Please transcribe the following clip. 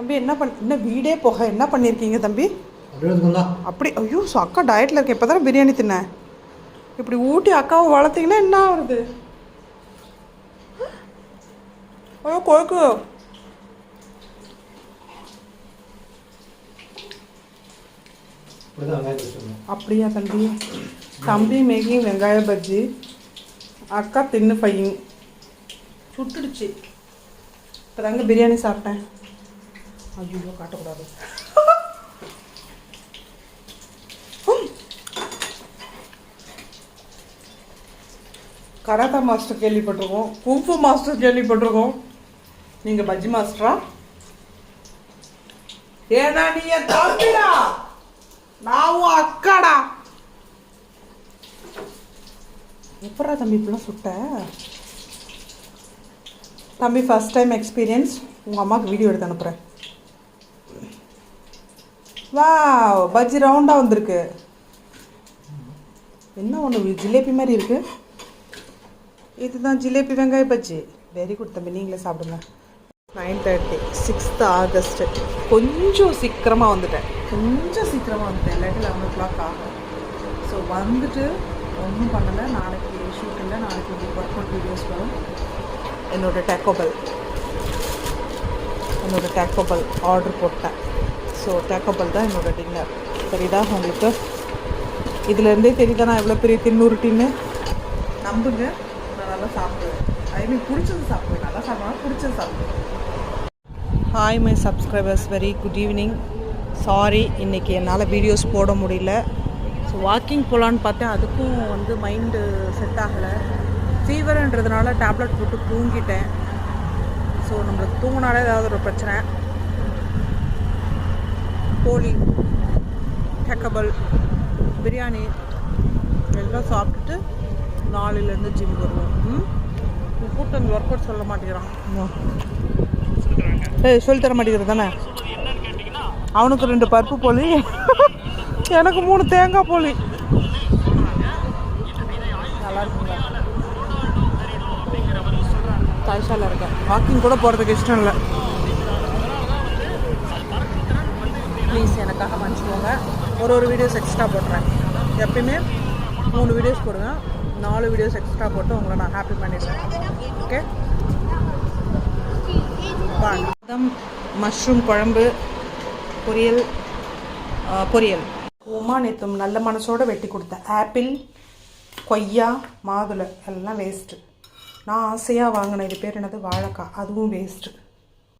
தம்பி என்ன பண் என்ன வீடே போக என்ன பண்ணியிருக்கீங்க தம்பி? அப்படி ஐயோ அக்கா டயட்டில் இருக்க இப்போ தானே பிரியாணி தின்னேன். இப்படி ஊட்டி அக்காவை வளர்த்தீங்கன்னா என்ன ஆகுறது? ஐயோ கொழுக்கு. அப்படியா தம்பி? தம்பி மேகிங் வெங்காய பஜ்ஜி. அக்கா தின்னு பையன் சுட்டுடுச்சு. இப்போ தாங்க பிரியாணி சாப்பிட்டேன். ஐயோ காட்டக்கூடாது. கராத்தா மாஸ்டர் கேள்விப்பட்டிருக்கோம் குங்ஃபு மாஸ்டர் கேள்விப்பட்டிருக்கோம். நீங்கள் பஜ்ஜி மாஸ்டரா? ஏன்னா நீ என் தம்பிடா நான் அக்காடா. எப்படா தம்பி இப்படிலாம் சுட்ட? தம்பி ஃபஸ்ட் டைம் எக்ஸ்பீரியன்ஸ் உங்கள் அம்மாவுக்கு வீடியோ எடுத்து அனுப்புகிறேன் வா பஜ்ஜி ரவுண்டாக வந்திருக்கு. என்ன ஒன்று ஜிலேபி மாதிரி இருக்குது இதுதான் ஜிலேபி வெங்காய பஜ்ஜி. வெரி குட் தம்பி நீங்களே சாப்பிடுங்க. நைன் தேர்ட்டி சிக்ஸ்த் ஆகஸ்ட் கொஞ்சம் சீக்கிரமாக வந்துட்டேன். கொஞ்சம் சீக்கிரமாக வந்துட்டேன். இல்லாட்டி லெவன் ஓ கிளாக் ஆகும். ஸோ வந்துட்டு ஒன்றும் பண்ணலை. நாளைக்கு ஷூட் இல்லை. நாளைக்கு ஒர்க் அவுட் வீடியோஸ் வரும். என்னோட டேக்கோபல் என்னோட டேக்கோபல் ஆர்டர் போட்டேன். ஸோ டேக்கோபல் தான் என்னோட டின்னர் சரிதா உங்களுக்கு? இதுலேருந்தே தெரியுதா நான் எவ்வளோ பெரிய தின்னுருட்டின்னு நம்புங்க. நான் நல்லா சாப்பிடுவேன். ஐ மீன் பிடிச்சது சாப்பிடுவேன். நல்லா சாப்பிடுவேன். பிடிச்சது சாப்பிடுவேன். Hi my subscribers very good evening sorry இன்றைக்கி என்னால் வீடியோஸ் போட முடியல. ஸோ வாக்கிங் போகலான்னு பார்த்தேன். அதுக்கும் வந்து மைண்டு செட் ஆகலை. ஃபீவருன்றதுனால டேப்லெட் போட்டு தூங்கிட்டேன். ஸோ நம்மளுக்கு தூங்கினாலே ஏதாவது ஒரு பிரச்சனை. கோழி டெக்கபல் பிரியாணி எல்லாம் சாப்பிட்டுட்டு நாளையிலேருந்து ஜிம் வருவோம். ம்? கூட்டம் ஒர்க் அவுட் சொல்ல மாட்டேங்கிறான். ஏய் சொல்லி தர மாட்டேங்கிறது தானே? அவனுக்கு ரெண்டு பருப்பு போலி எனக்கு மூணு தேங்காய் போலி. நல்லா இருக்குங்க. தாய்ஷால இருக்கேன். வாக்கிங் கூட போகிறதுக்கு இஷ்டம் இல்லை. ப்ளீஸ் மன்னிச்சுக்கோங்க ஒரு ஒரு வீடியோஸ் எக்ஸ்ட்ரா போடுறேன். எப்பயுமே மூணு வீடியோஸ் போடுவேன் நாலு வீடியோஸ் எக்ஸ்ட்ரா போட்டு உங்களை நான் ஹாப்பி பண்ணிடுறேன். ஓகே பாதம் மஷ்ரூம் குழம்பு பொரியல் பொரியல். உமா நேத்தும் நல்ல மனசோட வெட்டி கொடுத்தேன் ஆப்பிள் கொய்யா மாதுளை. எல்லாம் வேஸ்ட்டு நான் ஆசையாக வாங்கின இது பேர் என்னது? வாழைக்காய். அதுவும் வேஸ்ட்டு